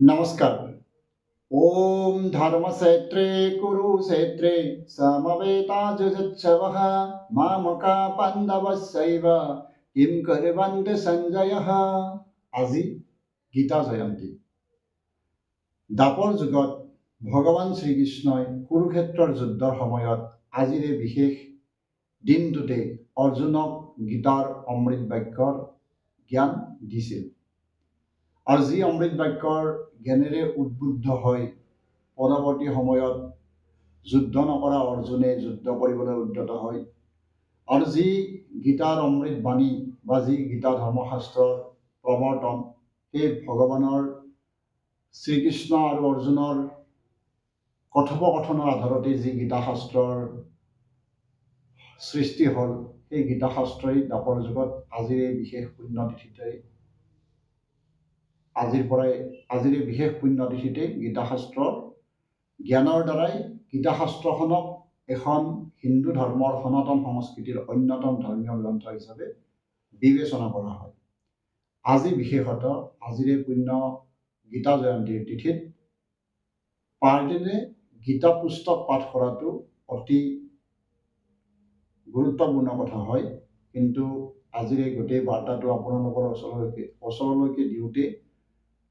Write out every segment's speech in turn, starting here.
নমস্কাৰ ॐ धर्मक्षेत्रे कुरुक्षेत्रे समवेताजुजुत्सवः मामका पाण्डवस्यैव किं कुर्वन्ति সঞ্জয়ः আজি গীতা জয়ন্তী দাপৰ যুগত ভগৱান শ্ৰীকৃষ্ণই কুৰুক্ষেত্ৰৰ যুদ্ধৰ সময়ত আজিৰ এই বিশেষ দিনটোতে অৰ্জুনক গীতাৰ অমৃত বাক্যৰ জ্ঞান দিছিল আৰু যি অমৃত বাক্যৰ জ্ঞানেৰে উদ্বুদ্ধ হৈ পৰৱৰ্তী সময়ত যুদ্ধ নকৰা অৰ্জুনে যুদ্ধ কৰিবলৈ উদ্যত হয়। আৰু যি গীতাৰ অমৃত বাণী বা যি গীতা ধৰ্মশাস্ত্ৰৰ প্ৰৱৰ্তন সেই ভগৱানৰ শ্ৰীকৃষ্ণ আৰু অৰ্জুনৰ কথোপকথনৰ আধাৰতে যি গীতা শাস্ত্ৰৰ সৃষ্টি হ'ল সেই গীতা শাস্ত্ৰই দাপৰ যুগত আজিৰ এই বিশেষ পুণ্যতিথিতে আজিৰ পৰাই আজিৰ বিশেষ পুণ্যতিথিতে গীতাশাস্ত্ৰৰ জ্ঞানৰ দ্বাৰাই গীতাশাস্ত্ৰখনক এখন হিন্দু ধৰ্মৰ সনাতন সংস্কৃতিৰ অন্যতম ধৰ্মীয় গ্ৰন্থ হিচাপে বিবেচনা কৰা হয়। আজি বিশেষত আজিৰ পুণ্য গীতা জয়ন্তীৰ তিথিত পাৰদিনে গীতা পুস্তক পাঠ কৰাটো অতি গুৰুত্বপূৰ্ণ কথা হয়। কিন্তু আজিৰ গোটেই বাৰ্তাটো আপোনালোকৰ ওচৰলৈকে ওচৰলৈকে দিওঁতে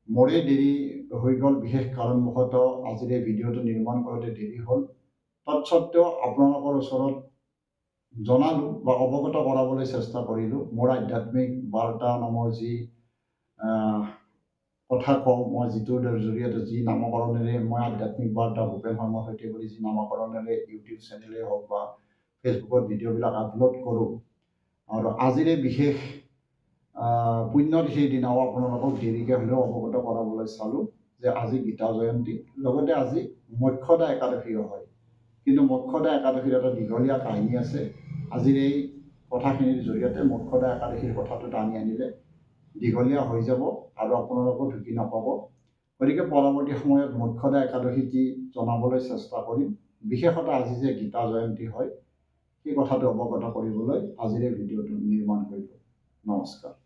মোৰে দেৰি হৈ গ'ল বিশেষ কাৰণবশতঃ আজিৰ ভিডিঅ'টো নিৰ্মাণ কৰোঁতে দেৰি হ'ল। তৎসত্বেও আপোনালোকৰ ওচৰত জনালোঁ বা অৱগত কৰাবলৈ চেষ্টা কৰিলোঁ। মোৰ আধ্যাত্মিক বাৰ্তা নামৰ যি কথা কওঁ মই যিটোৰ জৰিয়তে যি নামকৰণেৰে মই আধ্যাত্মিক বাৰ্তা ভূপেন শৰ্মাৰ সৈতে বুলি যি নামকৰণেৰে ইউটিউব চেনেলেই হওক বা ফেচবুকত ভিডিঅ'বিলাক আপলোড কৰোঁ। আৰু আজিৰ বিশেষ আহ, পুণ্যতিথিৰ দিনাও আপোনালোকক দেৰিকৈ হ'লেও অৱগত কৰাবলৈ চালোঁ যে আজি গীতা জয়ন্তী। লগতে আজি মক্ষদা একাদশীও হয়। কিন্তু মক্ষদা একাদশীৰ এটা দীঘলীয়া কাহিনী আছে। আজিৰ এই কথাখিনিৰ জৰিয়তে মক্ষদা একাদশীৰ কথাটো টানি আনিলে দীঘলীয়া হৈ যাব আৰু আপোনালোকো ঢুকি নাপাব। গতিকে পৰৱৰ্তী সময়ত মক্ষদা একাদশী কি জনাবলৈ চেষ্টা কৰিম। বিশেষত আজি যে গীতা জয়ন্তী হয় সেই কথাটো অৱগত কৰিবলৈ আজিৰ ভিডিঅ'টো নিৰ্মাণ কৰিলোঁ। নমস্কাৰ।